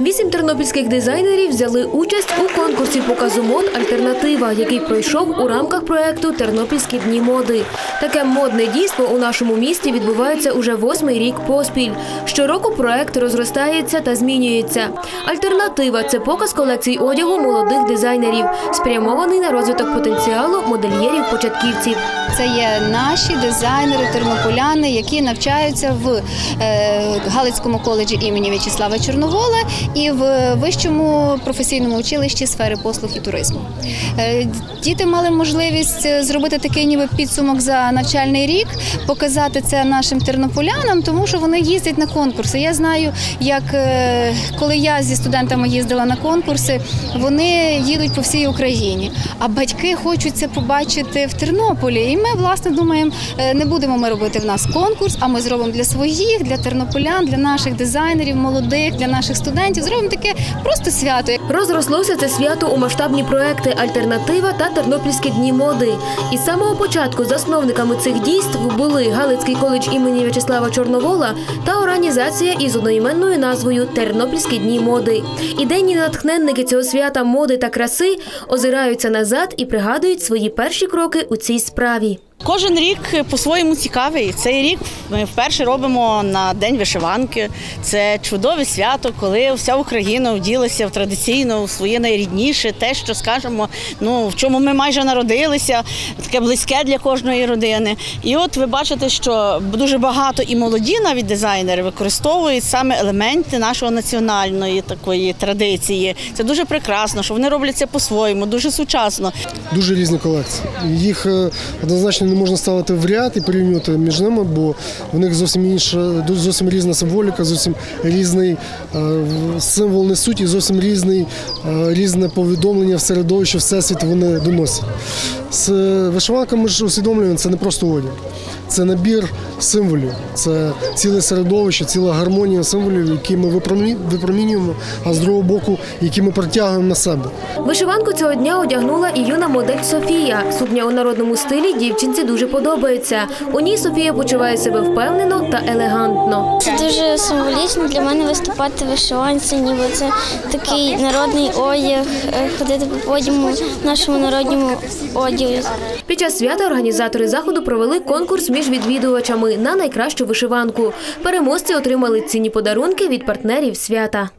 Вісім тернопільських дизайнерів взяли участь у конкурсі показу мод Альтернатива, який пройшов у рамках проекту Тернопільські дні моди. Таке модне дійство у нашому місті відбувається уже восьмий рік поспіль. Щороку проект розростається та змінюється. Альтернатива це показ колекцій одягу молодих дизайнерів, спрямований на розвиток потенціалу модельєрів-початківців. Це є наші дизайнери, тернополяни, які навчаються в е, Галицькому коледжі імені В'ячеслава Чорновола і в вищому професійному училищі сфери послуг і туризму. Е, Діти мали можливість е, зробити такий ніби підсумок за навчальний рік, показати це нашим тернополянам, тому що вони їздять на конкурси. Я знаю, як е, коли я зі студентами їздила на конкурси, вони їдуть по всій Україні. А батьки хочуть це побачити в Тернополі. І ми власне думаємо, не будемо ми робити в нас конкурс, а ми зробимо для своїх, для тернополян, для наших дизайнерів, молодих, для наших студентів. Зробимо таке просто свято. Розрослося це свято у масштабні проекти Альтернатива та Тернопільські дні моди. І з самого початку засновниками цих дійств були Галицький коледж імені В'ячеслава Чорновола та організація із одноіменною назвою Тернопільські дні моди. Ідейні натхненники цього свята моди та краси озираються назад і пригадують свої перші кроки у цій справі. Кожен рік по-своєму цікавий. Цей рік ми вперше робимо на День вишиванки. Це чудове свято, коли вся Україна вділася в традиційно в своє найрідніше, те, що скажемо, ну в чому ми майже народилися, таке близьке для кожної родини. І от ви бачите, що дуже багато і молоді навіть дизайнери використовують саме елементи нашого національної такої традиції. Це дуже прекрасно, що вони роблять це по-своєму, дуже сучасно. Дуже різні колекції. Їх е, однозначно не можна ставити в ряд і порівнювати між ними, бо в них зовсім інша, зовсім різна символіка, зовсім різний е, символ несуть і зовсім різний, е, різне повідомлення в середовище, всесвіт вони доносять. З вишиванками ми ж усвідомлюємо, це не просто одяг. Це набір символів, це ціле середовище, ціла гармонія символів, які ми випромі- випромінюємо, а з другого боку, які ми притягуємо на себе. Вишиванку цього дня одягнула і юна модель Софія. Сукня у народному стилі дівчинці дуже подобається. У ній Софія почуває себе впевнено та елегантно. Це дуже символічно для мене виступати в вишиванці, ніби це такий народний одяг, е, ходити по подіуму в нашому народному Під час свята організатори заходу провели конкурс між відвідувачами на найкращу вишиванку. Переможці отримали цінні подарунки від партнерів свята.